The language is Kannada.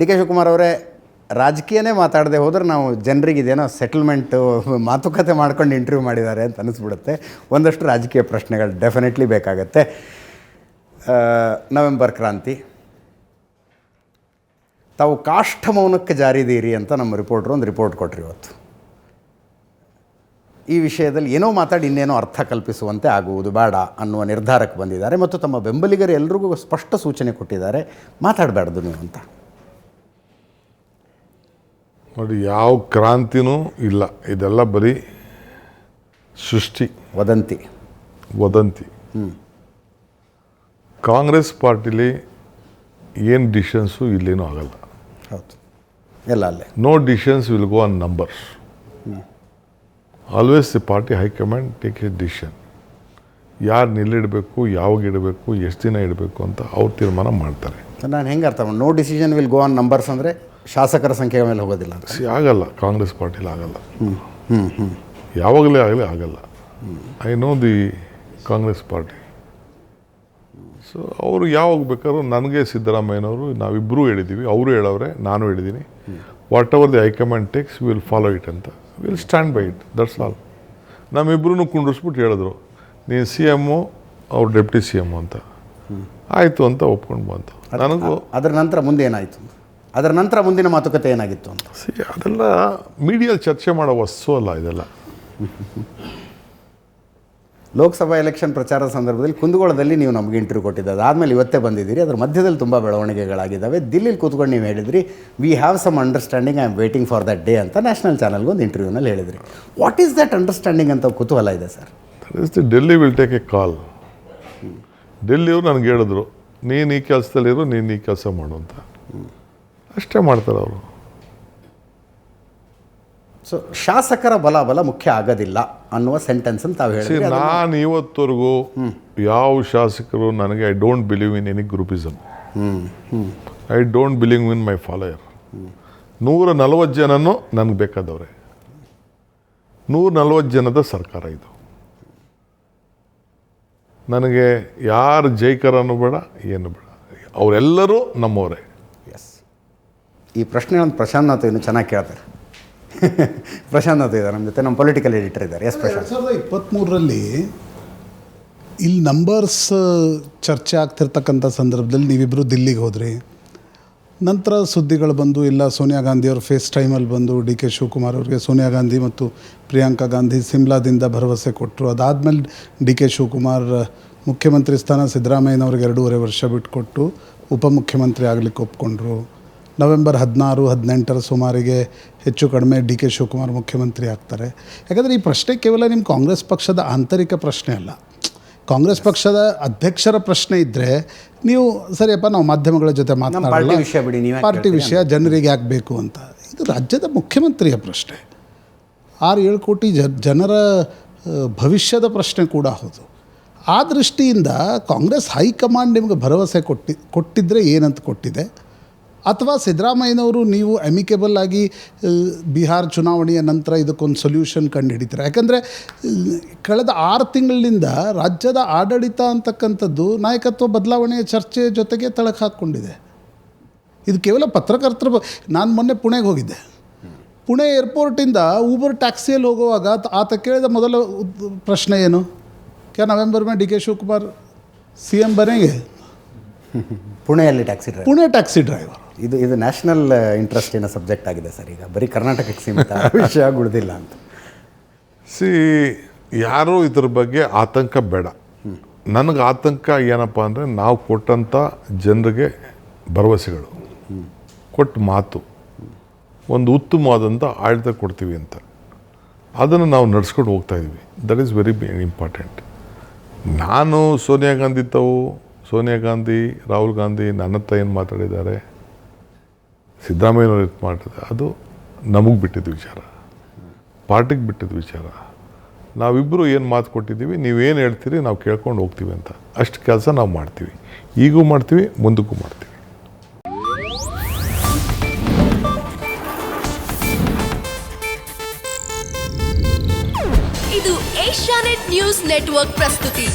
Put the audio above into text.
ಡಿ ಕೆ ಶಿವಕುಮಾರ್ ಅವರೇ, ರಾಜಕೀಯನೇ ಮಾತಾಡದೆ ಹೋದ್ರೆ ನಾವು ಜನರಿಗೆ ಇದೇನೋ ಸೆಟಲ್ಮೆಂಟು ಮಾತುಕತೆ ಮಾಡ್ಕೊಂಡು ಇಂಟರ್ವ್ಯೂ ಮಾಡಿದ್ದಾರೆ ಅಂತ ಅನಿಸ್ಬಿಡುತ್ತೆ. ಒಂದಷ್ಟು ರಾಜಕೀಯ ಪ್ರಶ್ನೆಗಳು ಡೆಫಿನೆಟ್ಲಿ ಬೇಕಾಗತ್ತೆ. ನವೆಂಬರ್ ಕ್ರಾಂತಿ. ತಾವು ಕಾಷ್ಠ ಮೌನಕ್ಕೆ ಜಾರಿದೀರಿ ಅಂತ ನಮ್ಮ ರಿಪೋರ್ಟ್ರು ಒಂದು ರಿಪೋರ್ಟ್ ಕೊಟ್ರಿ ಇವತ್ತು. ಈ ವಿಷಯದಲ್ಲಿ ಏನೋ ಮಾತಾಡಿ ಇನ್ನೇನೋ ಅರ್ಥ ಕಲ್ಪಿಸುವಂತೆ ಆಗುವುದು ಬೇಡ ಅನ್ನುವ ನಿರ್ಧಾರಕ್ಕೆ ಬಂದಿದ್ದಾರೆ ಮತ್ತು ತಮ್ಮ ಬೆಂಬಲಿಗರು ಎಲ್ರಿಗೂ ಸ್ಪಷ್ಟ ಸೂಚನೆ ಕೊಟ್ಟಿದ್ದಾರೆ. ಮಾತಾಡಬಾರ್ದು ನೀವು ಅಂತ. ನೋಡಿ ಯಾವ ಕ್ರಾಂತಿನೂ ಇಲ್ಲ. ಇದೆಲ್ಲ ಬರೀ ಸೃಷ್ಟಿ. ವದಂತಿ. ವದಂತಿ. ಕಾಂಗ್ರೆಸ್ ಪಾರ್ಟಿಲಿ ಏನು ಡಿಸಿಷನ್ಸು ಇಲ್ಲೇನೂ ಆಗಲ್ಲ. ಹೌದು. ಎಲ್ಲ ಅಲ್ಲೇ. No decisions will go on numbers always the party high command take a decision ಯಾರು ನಿಲ್ಲಿಡಬೇಕು ಯಾವಾಗ ಇಡಬೇಕು ಎಷ್ಟು ದಿನ ಇಡಬೇಕು ಅಂತ ಅವ್ರು ತೀರ್ಮಾನ ಮಾಡ್ತಾರೆ. ನಾನು ಹೆಂಗೆ ಅರ್ಥ ಮಾಡಿ no decision will go on numbers ಅಂದರೆ ಶಾಸಕರ ಸಂಖ್ಯೆಯ ಮೇಲೆ ಹೋಗೋದಿಲ್ಲ ಅಂತ. ಸಿ ಆಗಲ್ಲ. ಕಾಂಗ್ರೆಸ್ ಪಾರ್ಟಿಲಿ ಆಗಲ್ಲ. ಯಾವಾಗಲೇ ಆಗಲಿ ಆಗಲ್ಲ. I know the Congress party. So ಅವರು ಯಾವಾಗ ಬೇಕಾದ್ರೂ ನನಗೆ ಸಿದ್ದರಾಮಯ್ಯನವರು ನಾವಿಬ್ಬರೂ ಹೇಳಿದ್ದೀವಿ. ಅವರು ಹೇಳವ್ರೆ ನಾನು ಹೇಳಿದ್ದೀನಿ. What ever the high command takes will follow it ಅಂತ. Will stand by it that's all ನಮ್ಮಿಬ್ಬರೂ ಕುಂಡ್ರಿಸ್ಬಿಟ್ಟು ಹೇಳಿದ್ರು. ನೀನು ಸಿ ಎಮ್ಮು ಅವ್ರು ಡೆಪ್ಟಿ ಸಿ ಎಮ್ಮು ಅಂತ. ಆಯಿತು ಅಂತ ಒಪ್ಕೊಂಡು ಬಂತು. ನನಗೂ ಅದರ ನಂತರ ಮುಂದೆ ಏನಾಯಿತು? ಅದರ ನಂತರ ಮುಂದಿನ ಮಾತುಕತೆ ಏನಾಗಿತ್ತು ಅಂತ? ಸಿ ಅದೆಲ್ಲ ಮೀಡಿಯಲ್ಲಿ ಚರ್ಚೆ ಮಾಡೋ ವಸ್ತು ಅಲ್ಲ ಇದೆಲ್ಲ. ಲೋಕಸಭಾ ಎಲೆಕ್ಷನ್ ಪ್ರಚಾರದ ಸಂದರ್ಭದಲ್ಲಿ ಕುಂದಗೋಳದಲ್ಲಿ ನೀವು ನಮಗೆ ಇಂಟರ್ವ್ಯೂ ಕೊಟ್ಟಿದ್ದು ಅದಾದಮೇಲೆ ಇವತ್ತೇ ಬಂದಿದ್ದೀರಿ. ಅದರ ಮಧ್ಯದಲ್ಲಿ ತುಂಬ ಬೆಳವಣಿಗೆಗಳಾಗಿದ್ದಾವೆ. ದಿಲ್ಲಿಲಿ ಕೂತ್ಕೊಂಡು ನೀವು ಹೇಳಿದ್ರಿ we have some understanding I am waiting for that day ಅಂತ ನ್ಯಾಷನಲ್ ಚಾನಲ್ಗೆ ಒಂದು ಇಂಟರ್ವ್ಯೂನಲ್ಲಿ ಹೇಳಿದ್ರಿ. ವಾಟ್ ಈಸ್ ದಟ್ ಅಂಡರ್ಸ್ಟ್ಯಾಂಡಿಂಗ್ ಅಂತ ಕುತೂಹಲ ಇದೆ sir? That is the Delhi will take a call ಡೆಲ್ಲಿಯವರು ನನಗೆ ಹೇಳಿದ್ರು ನೀನು ಈ ಕೆಲಸದಲ್ಲಿರು ನೀನು ಈ ಕೆಲಸ ಮಾಡು ಅಂತ. ಅಷ್ಟೇ ಮಾಡ್ತಾರೆ ಅವರು. ಸೊ ಶಾಸಕರ ಬಲಾಬಲ ಮುಖ್ಯ ಆಗೋದಿಲ್ಲ ಅನ್ನುವ ಸೆಂಟೆನ್ಸ್ ಅಂತ ತಾವು ಹೇಳಿ ನಾನು ಇವತ್ತವರೆಗೂ ಯಾವ ಶಾಸಕರು ನನಗೆ I don't believe in any groupism I don't believe in my follower ನೂರ ನಲವತ್ತು ಜನನೂ ನನಗೆ ಬೇಕಾದವ್ರೆ. ನೂರ ನಲವತ್ತು ಜನದ ಸರ್ಕಾರ ಇದು. ನನಗೆ ಯಾರು ಜೈಕರನ್ನು ಬೇಡ ಏನು ಬೇಡ. ಅವರೆಲ್ಲರೂ ನಮ್ಮವರೇ. ಎಸ್ ಈ ಪ್ರಶ್ನೆ ಒಂದು ಪ್ರಶಾಂತ್ ನಾಥ್ ಇನ್ನು ಚೆನ್ನಾಗಿ ಕೇಳ್ತಾರೆ. ಪ್ರಶಾಂತ್ ಇದ್ದಾರೆ ನಮ್ಮ ಜೊತೆ ನಮ್ಮ ಪೊಲಿಟಿಕಲ್ ಎಡಿಟರ್ ಇದ್ದಾರೆ. ಎಸ್ ಎರಡು ಪ್ರಶಾಂತ್. ಸಾವಿರದ ಇಪ್ಪತ್ತ್ಮೂರರಲ್ಲಿ ಇಲ್ಲಿ ನಂಬರ್ಸ್ ಚರ್ಚೆ ಆಗ್ತಿರ್ತಕ್ಕಂಥ ಸಂದರ್ಭದಲ್ಲಿ ನೀವಿಬ್ಬರು ದಿಲ್ಲಿಗೆ ಹೋದ್ರಿ. ನಂತರ ಸುದ್ದಿಗಳು ಬಂದು, ಇಲ್ಲ, ಸೋನಿಯಾ ಗಾಂಧಿಯವ್ರ ಫೇಸ್ ಟೈಮಲ್ಲಿ ಬಂದು, ಡಿ ಕೆ ಶಿವಕುಮಾರ್ ಅವರಿಗೆ ಸೋನಿಯಾ ಗಾಂಧಿ ಮತ್ತು ಪ್ರಿಯಾಂಕಾ ಗಾಂಧಿ ಸಿಮ್ಲಾದಿಂದ ಭರವಸೆ ಕೊಟ್ಟರು ಅದಾದಮೇಲೆ ಡಿ ಕೆ ಶಿವಕುಮಾರ್ ಮುಖ್ಯಮಂತ್ರಿ ಸ್ಥಾನ ಸಿದ್ದರಾಮಯ್ಯನವ್ರಿಗೆ ಎರಡೂವರೆ ವರ್ಷ ಬಿಟ್ಟುಕೊಟ್ಟು ಉಪಮುಖ್ಯಮಂತ್ರಿ ಆಗಲಿಕ್ಕೆ ಒಪ್ಕೊಂಡ್ರು. ನವೆಂಬರ್ ಹದಿನಾರು, ಹದಿನೆಂಟರ ಸುಮಾರಿಗೆ ಹೆಚ್ಚು ಕಡಿಮೆ ಡಿ ಕೆ ಶಿವಕುಮಾರ್ ಮುಖ್ಯಮಂತ್ರಿ ಆಗ್ತಾರೆ. ಯಾಕಂದರೆ ಈ ಪ್ರಶ್ನೆ ಕೇವಲ ನಿಮ್ಮ ಕಾಂಗ್ರೆಸ್ ಪಕ್ಷದ ಆಂತರಿಕ ಪ್ರಶ್ನೆ ಅಲ್ಲ. ಕಾಂಗ್ರೆಸ್ ಪಕ್ಷದ ಅಧ್ಯಕ್ಷರ ಪ್ರಶ್ನೆ ಇದ್ದರೆ ನೀವು ಸರಿಯಪ್ಪ ನಾವು ಮಾಧ್ಯಮಗಳ ಜೊತೆ ಮಾತನಾಡಲ್ಲ ಪಾರ್ಟಿ ವಿಷಯ ಬಿಡಿ, ನೀವು ಪಾರ್ಟಿ ವಿಷಯ ಜನರಿಗೆ ಯಾಕೆ ಬೇಕು ಅಂತ. ಇದು ರಾಜ್ಯದ ಮುಖ್ಯಮಂತ್ರಿಯ ಪ್ರಶ್ನೆ. ಆರು ಏಳು ಕೋಟಿ ಜ ಜನರ ಭವಿಷ್ಯದ ಪ್ರಶ್ನೆ ಕೂಡ ಹೌದು. ಆ ದೃಷ್ಟಿಯಿಂದ ಕಾಂಗ್ರೆಸ್ ಹೈಕಮಾಂಡ್ ನಿಮಗೆ ಭರವಸೆ ಕೊಟ್ಟಿ ಕೊಟ್ಟಿದ್ದರೆ ಏನಂತ ಕೊಟ್ಟಿದೆ? ಅಥವಾ ಸಿದ್ದರಾಮಯ್ಯನವರು ನೀವು ಅಮಿಕೇಬಲ್ ಆಗಿ ಬಿಹಾರ್ ಚುನಾವಣೆಯ ನಂತರ ಇದಕ್ಕೊಂದು ಸೊಲ್ಯೂಷನ್ ಕಂಡು ಹಿಡಿತಾರೆ ಯಾಕಂದರೆ ಕಳೆದ ಆರು ತಿಂಗಳಿನಿಂದ ರಾಜ್ಯದ ಆಡಳಿತ ಅಂತಕ್ಕಂಥದ್ದು ನಾಯಕತ್ವ ಬದಲಾವಣೆಯ ಚರ್ಚೆ ಜೊತೆಗೆ ತಳಕ್ಕೆ ಹಾಕ್ಕೊಂಡಿದೆ. ಇದು ಕೇವಲ ಪತ್ರಕರ್ತರ ನಾನು ಮೊನ್ನೆ ಪುಣೆಗೆ ಹೋಗಿದ್ದೆ. ಪುಣೆ ಏರ್ಪೋರ್ಟಿಂದ ಊಬರ್ ಟ್ಯಾಕ್ಸಿಯಲ್ಲಿ ಹೋಗುವಾಗ ಆತ- ಆತ ಕೇಳಿದ ಮೊದಲ ಪ್ರಶ್ನೆ ಏನು? ಕ್ಯಾ November May D K Shivakumar C M ಬನೆಗೆ? ಪುಣೆಯಲ್ಲಿ taxi driver Pune taxi driver ಇದು ಇದು ನ್ಯಾಷನಲ್ ಇಂಟ್ರೆಸ್ಟಿನ ಸಬ್ಜೆಕ್ಟ್ ಆಗಿದೆ ಸರ್. ಈಗ ಬರೀ ಕರ್ನಾಟಕಕ್ಕೆ ಸೀಮಿತ. ವಿಷಯ ಉಳಿದಿಲ್ಲ ಅಂತ. ಸಿ, ಯಾರೂ ಇದ್ರ ಬಗ್ಗೆ ಆತಂಕ ಬೇಡ. ನನಗೆ ಆತಂಕ ಏನಪ್ಪ ಅಂದರೆ ನಾವು ಕೊಟ್ಟಂಥ ಜನರಿಗೆ ಭರವಸೆಗಳು. ಕೊಟ್ಟ ಮಾತು. ಒಂದು ಉತ್ತಮವಾದಂಥ ಆಡಳಿತ ಕೊಡ್ತೀವಿ ಅಂತ. ಅದನ್ನು ನಾವು ನಡ್ಸ್ಕೊಂಡು ಹೋಗ್ತಾ ಇದ್ವಿ. ದಟ್ ಈಸ್ ವೆರಿ ಇಂಪಾರ್ಟೆಂಟ್ ನಾನು ಸೋನಿಯಾ ಗಾಂಧಿ ತಾವು, ಸೋನಿಯಾ ಗಾಂಧಿ, ರಾಹುಲ್ ಗಾಂಧಿ ನನ್ನ ಹತ್ರ ಏನು ಮಾತಾಡಿದ್ದಾರೆ? ಸಿದ್ದರಾಮಯ್ಯನವ್ರು ಇದು ಮಾಡಿದ್ರೆ ಅದು ನಮಗೆ ಬಿಟ್ಟಿದ್ದು ವಿಚಾರ. ಪಾರ್ಟಿಗೆ ಬಿಟ್ಟಿದ್ದು ವಿಚಾರ. ನಾವಿಬ್ಬರು ಏನು ಮಾತು ಕೊಟ್ಟಿದ್ದೀವಿ, ನೀವೇನು ಹೇಳ್ತೀರಿ, ನಾವು ಕೇಳ್ಕೊಂಡು ಹೋಗ್ತೀವಿ ಅಂತ. ಅಷ್ಟು ಕೆಲಸ ನಾವು ಮಾಡ್ತೀವಿ. ಈಗೂ ಮಾಡ್ತೀವಿ, ಮುಂದಕ್ಕೂ ಮಾಡ್ತೀವಿ. ಇದು ಏಷ್ಯಾನೆಟ್ ನ್ಯೂಸ್ ನೆಟ್ವರ್ಕ್ ಪ್ರಸ್ತುತಿ.